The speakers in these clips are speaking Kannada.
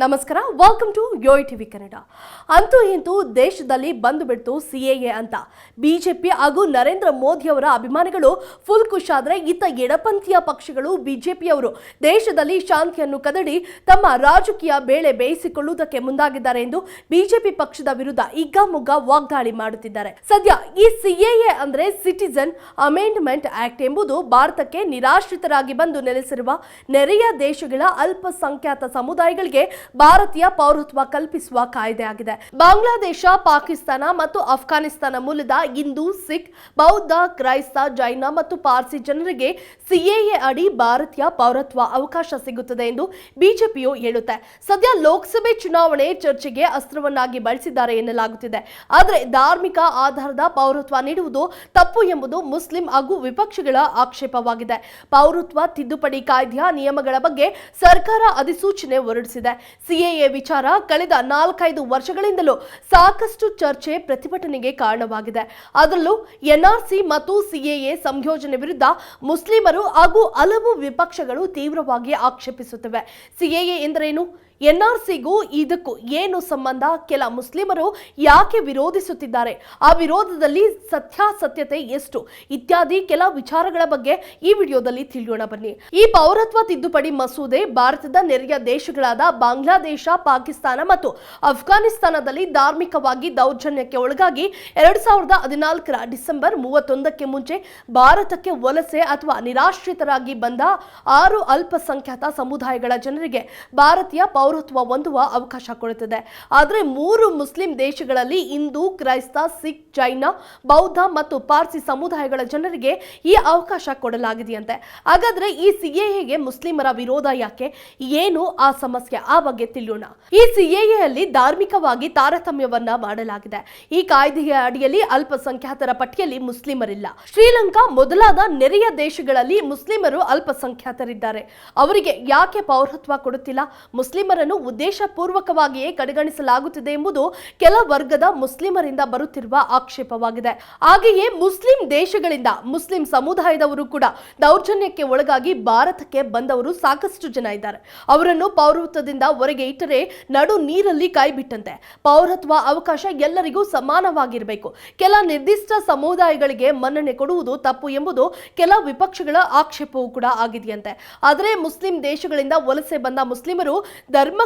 ನಮಸ್ಕಾರ welcome to Yoyo TV Kannada ಅಂತೂ ಇಂತೂ ದೇಶದಲ್ಲಿ ಬಂದು ಬಿಡ್ತು ಎ ಅಂತ. ಬಿಜೆಪಿ ಹಾಗೂ ನರೇಂದ್ರ ಮೋದಿ ಅವರ ಅಭಿಮಾನಿಗಳು ಫುಲ್ ಖುಷಾದ್ರೆ ಇತ್ತ ಎಡಪಂಥೀಯ ಪಕ್ಷಗಳು ಬಿಜೆಪಿಯವರು ದೇಶದಲ್ಲಿ ಶಾಂತಿಯನ್ನು ಕದಡಿ ತಮ್ಮ ರಾಜಕೀಯ ಬೇಳೆ ಬೇಯಿಸಿಕೊಳ್ಳುವುದಕ್ಕೆ ಮುಂದಾಗಿದ್ದಾರೆ ಎಂದು ಬಿಜೆಪಿ ಪಕ್ಷದ ವಿರುದ್ಧ ಹಿಗ್ಗಾಮುಗ್ಗಾ ವಾಗ್ದಾಳಿ ಮಾಡುತ್ತಿದ್ದಾರೆ. ಸದ್ಯ ಈ ಸಿಎಎ ಅಂದ್ರೆ ಸಿಟಿಸನ್ ಅಮೆಂಡ್ಮೆಂಟ್ ಆಕ್ಟ್ ಎಂಬುದು ಭಾರತಕ್ಕೆ ನಿರಾಶ್ರಿತರಾಗಿ ಬಂದು ನೆಲೆಸಿರುವ ನೆರೆಯ ದೇಶಗಳ ಅಲ್ಪಸಂಖ್ಯಾತ ಸಮುದಾಯಗಳಿಗೆ ಭಾರತೀಯ ಪೌರತ್ವ ಕಲ್ಪಿಸುವ ಕಾಯ್ದೆಯಾಗಿದೆ ಬಾಂಗ್ಲಾದೇಶ, ಪಾಕಿಸ್ತಾನ ಮತ್ತು ಅಫ್ಘಾನಿಸ್ತಾನ ಮೂಲದ ಹಿಂದೂ, ಸಿಖ್, ಬೌದ್ಧ, ಕ್ರೈಸ್ತ, ಜೈನ ಮತ್ತು ಪಾರ್ಸಿ ಜನರಿಗೆ ಸಿಎಎ ಅಡಿ ಭಾರತೀಯ ಪೌರತ್ವ ಅವಕಾಶ ಸಿಗುತ್ತದೆ ಎಂದು ಬಿಜೆಪಿಯು ಹೇಳುತ್ತೆ. ಸದ್ಯ ಲೋಕಸಭೆ ಚುನಾವಣೆ ಚರ್ಚೆಗೆ ಅಸ್ತ್ರವನ್ನಾಗಿ ಬಳಸಿದ್ದಾರೆ ಎನ್ನಲಾಗುತ್ತಿದೆ. ಆದರೆ ಧಾರ್ಮಿಕ ಆಧಾರದ ಪೌರತ್ವ ನೀಡುವುದು ತಪ್ಪು ಎಂಬುದು ಮುಸ್ಲಿಂ ಹಾಗೂ ವಿಪಕ್ಷಗಳ ಆಕ್ಷೇಪವಾಗಿದೆ. ಪೌರತ್ವ ತಿದ್ದುಪಡಿ ಕಾಯ್ದೆಯ ನಿಯಮಗಳ ಬಗ್ಗೆ ಸರ್ಕಾರ ಅಧಿಸೂಚನೆ ಹೊರಡಿಸಿದೆ. ಸಿಎಎ ವಿಚಾರ ಕಳೆದ ನಾಲ್ಕೈದು ವರ್ಷಗಳಿಂದಲೂ ಸಾಕಷ್ಟು ಚರ್ಚೆ, ಪ್ರತಿಭಟನೆಗೆ ಕಾರಣವಾಗಿದೆ. ಅದರಲ್ಲೂ ಎನ್ಆರ್ಸಿ ಮತ್ತು ಸಿಎಎ ಸಂಯೋಜನೆ ವಿರುದ್ಧ ಮುಸ್ಲಿಮರು ಹಾಗೂ ಹಲವು ವಿಪಕ್ಷಗಳು ತೀವ್ರವಾಗಿ ಆಕ್ಷೇಪಿಸುತ್ತಿವೆ. ಸಿಎಎ ಎಂದರೇನು? ಎನ್ಆರ್ಸಿಗೂ ಇದಕ್ಕೂ ಏನು ಸಂಬಂಧ? ಕೆಲ ಮುಸ್ಲಿಮರು ಯಾಕೆ ವಿರೋಧಿಸುತ್ತಿದ್ದಾರೆ? ಆ ವಿರೋಧದಲ್ಲಿ ಸತ್ಯಾಸತ್ಯತೆ ಎಷ್ಟು? ಇತ್ಯಾದಿ ಕೆಲ ವಿಚಾರಗಳ ಬಗ್ಗೆ ಈ ವಿಡಿಯೋದಲ್ಲಿ ತಿಳಿಯೋಣ ಬನ್ನಿ. ಈ ಪೌರತ್ವ ತಿದ್ದುಪಡಿ ಮಸೂದೆ ಭಾರತದ ನೆರೆಯ ದೇಶಗಳಾದ ಬಾಂಗ್ಲಾದೇಶ, ಪಾಕಿಸ್ತಾನ ಮತ್ತು ಅಫ್ಘಾನಿಸ್ತಾನದಲ್ಲಿ ಧಾರ್ಮಿಕವಾಗಿ ದೌರ್ಜನ್ಯಕ್ಕೆ ಒಳಗಾಗಿ ಎರಡ್ ಸಾವಿರದ ಹದಿನಾಲ್ಕರ ಡಿಸೆಂಬರ್ ಮೂವತ್ತೊಂದಕ್ಕೆ ಮುಂಚೆ ಭಾರತಕ್ಕೆ ವಲಸೆ ಅಥವಾ ನಿರಾಶ್ರಿತರಾಗಿ ಬಂದ ಆರು ಅಲ್ಪಸಂಖ್ಯಾತ ಸಮುದಾಯಗಳ ಜನರಿಗೆ ಭಾರತೀಯ ಪೌರತ್ವ ಹೊಂದುವ ಅವಕಾಶ ಕೊಡುತ್ತದೆ. ಆದರೆ ಮೂರು ಮುಸ್ಲಿಂ ದೇಶಗಳಲ್ಲಿ ಹಿಂದೂ, ಕ್ರೈಸ್ತ, ಸಿಖ್, ಜೈನ, ಬೌದ್ಧ ಮತ್ತು ಪಾರ್ಸಿ ಸಮುದಾಯಗಳ ಜನರಿಗೆ ಈ ಅವಕಾಶ ಕೊಡಲಾಗಿದೆಯಂತೆ. ಹಾಗಾದ್ರೆ ಈ ಸಿಎಎಗೆ ಮುಸ್ಲಿಮರ ವಿರೋಧ ಯಾಕೆ? ಏನು ಆ ಸಮಸ್ಯೆ? ಆ ಬಗ್ಗೆ ತಿಳಿಯೋಣ. ಈ ಸಿಎಎಯಲ್ಲಿ ಧಾರ್ಮಿಕವಾಗಿ ತಾರತಮ್ಯವನ್ನ ಮಾಡಲಾಗಿದೆ. ಈ ಕಾಯ್ದೆಯ ಅಡಿಯಲ್ಲಿ ಅಲ್ಪಸಂಖ್ಯಾತರ ಪಟ್ಟಿಯಲ್ಲಿ ಮುಸ್ಲಿಮರಿಲ್ಲ. ಶ್ರೀಲಂಕಾ ಮೊದಲಾದ ನೆರೆಯ ದೇಶಗಳಲ್ಲಿ ಮುಸ್ಲಿಮರು ಅಲ್ಪಸಂಖ್ಯಾತರಿದ್ದಾರೆ. ಅವರಿಗೆ ಯಾಕೆ ಪೌರತ್ವ ಕೊಡುತ್ತಿಲ್ಲ? ಮುಸ್ಲಿಮರನ್ನು ಉದ್ದೇಶಪೂರ್ವಕವಾಗಿಯೇ ಕಡೆಗಣಿಸಲಾಗುತ್ತಿದೆ ಎಂಬುದು ಕೆಲ ವರ್ಗದ ಮುಸ್ಲಿಮರಿಂದ ಬರುತ್ತಿರುವ ಆಕ್ಷೇಪವಾಗಿದೆ. ಹಾಗೆಯೇ ಮುಸ್ಲಿಂ ದೇಶಗಳಿಂದ ಮುಸ್ಲಿಂ ಸಮುದಾಯದವರು ಕೂಡ ದೌರ್ಜನ್ಯಕ್ಕೆ ಒಳಗಾಗಿ ಭಾರತಕ್ಕೆ ಬಂದವರು ಸಾಕಷ್ಟು ಜನ ಇದ್ದಾರೆ. ಅವರನ್ನು ಪೌರತ್ವದಿಂದ ಹೊರಗೆ ಇಟ್ಟರೆ ನಡು ನೀರಲ್ಲಿ ಕಾಯ್ಬಿಟ್ಟಂತೆ. ಪೌರತ್ವ ಅವಕಾಶ ಎಲ್ಲರಿಗೂ ಸಮಾನವಾಗಿರಬೇಕು. ಕೆಲ ನಿರ್ದಿಷ್ಟ ಸಮುದಾಯಗಳಿಗೆ ಮನ್ನಣೆ ಕೊಡುವುದು ತಪ್ಪು ಎಂಬುದು ಕೆಲ ವಿಪಕ್ಷಗಳ ಆಕ್ಷೇಪವೂ ಕೂಡ ಆಗಿದೆಯಂತೆ. ಆದರೆ ಮುಸ್ಲಿಂ ದೇಶಗಳಿಂದ ವಲಸೆ ಬಂದ ಮುಸ್ಲಿಮರು ಧರ್ಮ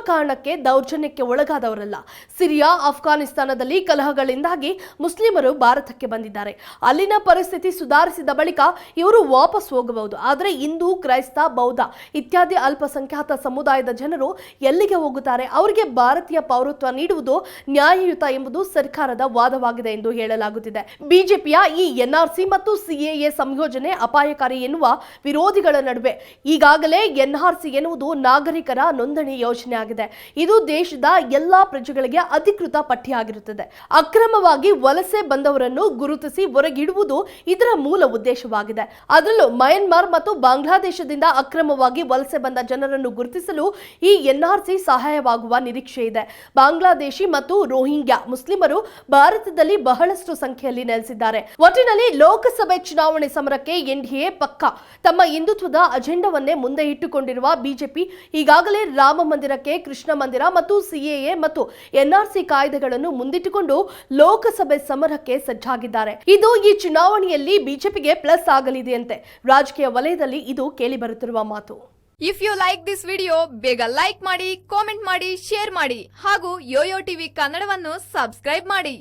ದೌರ್ಜನ್ಯಕ್ಕೆ ಒಳಗಾದವರಲ್ಲ. ಸಿರಿಯಾ ಅಫ್ಘಾನಿಸ್ತಾನದಲ್ಲಿ ಕಲಹಗಳಿಂದಾಗಿ ಮುಸ್ಲಿಮರು ಭಾರತಕ್ಕೆ ಬಂದಿದ್ದಾರೆ. ಅಲ್ಲಿನ ಪರಿಸ್ಥಿತಿ ಸುಧಾರಿಸಿದ ಬಳಿಕ ಇವರು ವಾಪಸ್ ಹೋಗಬಹುದು. ಆದರೆ ಹಿಂದೂ, ಕ್ರೈಸ್ತ, ಬೌದ್ಧ ಇತ್ಯಾದಿ ಅಲ್ಪಸಂಖ್ಯಾತ ಸಮುದಾಯದ ಜನರು ಎಲ್ಲಿಗೆ ಹೋಗುತ್ತಾರೆ? ಅವರಿಗೆ ಭಾರತೀಯ ಪೌರತ್ವ ನೀಡುವುದು ನ್ಯಾಯಯುತ ಎಂಬುದು ಸರ್ಕಾರದ ವಾದವಾಗಿದೆ ಎಂದು ಹೇಳಲಾಗುತ್ತಿದೆ. ಬಿಜೆಪಿಯ ಈ ಎನ್ಆರ್ಸಿ ಮತ್ತು ಸಿಎಎ ಸಂಯೋಜನೆ ಅಪಾಯಕಾರಿ ಎನ್ನುವ ವಿರೋಧಿಗಳ ನಡುವೆ ಈಗಾಗಲೇ ಎನ್ಆರ್ಸಿ ಎನ್ನುವುದು ನಾಗರಿಕರ ನೋಂದಣಿ ಯೋಜನೆ ಆಗಿದೆ. ಇದು ದೇಶದ ಎಲ್ಲಾ ಪ್ರಜೆಗಳಿಗೆ ಅಧಿಕೃತ ಪಟ್ಟಿಯಾಗಿರುತ್ತದೆ ಅಕ್ರಮವಾಗಿ ವಲಸೆ ಬಂದವರನ್ನು ಗುರುತಿಸಿ ಹೊರಗಿಡುವುದು ಇದರ ಮೂಲ ಉದ್ದೇಶವಾಗಿದೆ. ಅದರಲ್ಲೂ ಮಯನ್ಮಾರ್ ಮತ್ತು ಬಾಂಗ್ಲಾದೇಶದಿಂದ ಅಕ್ರಮವಾಗಿ ವಲಸೆ ಬಂದ ಜನರನ್ನು ಗುರುತಿಸಲು ಈ ಎನ್ಆರ್ಸಿ ಸಹಾಯವಾಗುವ ನಿರೀಕ್ಷೆ ಇದೆ. ಬಾಂಗ್ಲಾದೇಶಿ ಮತ್ತು ರೋಹಿಂಗ್ಯಾ ಮುಸ್ಲಿಮರು ಭಾರತದಲ್ಲಿ ಬಹಳಷ್ಟು ಸಂಖ್ಯೆಯಲ್ಲಿ ನೆಲೆಸಿದ್ದಾರೆ. ಒಟ್ಟಿನಲ್ಲಿ ಲೋಕಸಭೆ ಚುನಾವಣೆ ಸಮರಕ್ಕೆ ಎನ್ಡಿಎ ಪಕ್ಕ. ತಮ್ಮ ಹಿಂದುತ್ವದ ಅಜೆಂಡವನ್ನೇ ಮುಂದೆ ಇಟ್ಟುಕೊಂಡಿರುವ ಬಿಜೆಪಿ ಈಗಾಗಲೇ ರಾಮ ಕೃಷ್ಣ ಮಂದಿರ ಮತ್ತು ಸಿಎಎ ಮತ್ತು ಎನ್ಆರ್ಸಿ ಕಾಯ್ದೆಗಳನ್ನು ಮುಂದಿಟ್ಟುಕೊಂಡು ಲೋಕಸಭೆ ಸಮರಕ್ಕೆ ಸಜ್ಜಾಗಿದ್ದಾರೆ. ಇದು ಈ ಚುನಾವಣೆಯಲ್ಲಿ ಬಿಜೆಪಿಗೆ ಪ್ಲಸ್ ಆಗಲಿದೆಯಂತೆ ರಾಜಕೀಯ ವಲಯದಲ್ಲಿ ಇದು ಕೇಳಿಬರುತ್ತಿರುವ ಮಾತು. If you like this video ಬೇಗ ಲೈಕ್ ಮಾಡಿ ಕಾಮೆಂಟ್ ಮಾಡಿ ಶೇರ್ ಮಾಡಿ ಹಾಗೂ ಯೋಯೋ ಟಿವಿ ಕನ್ನಡವನ್ನು ಸಬ್ಸ್ಕ್ರೈಬ್ ಮಾಡಿ.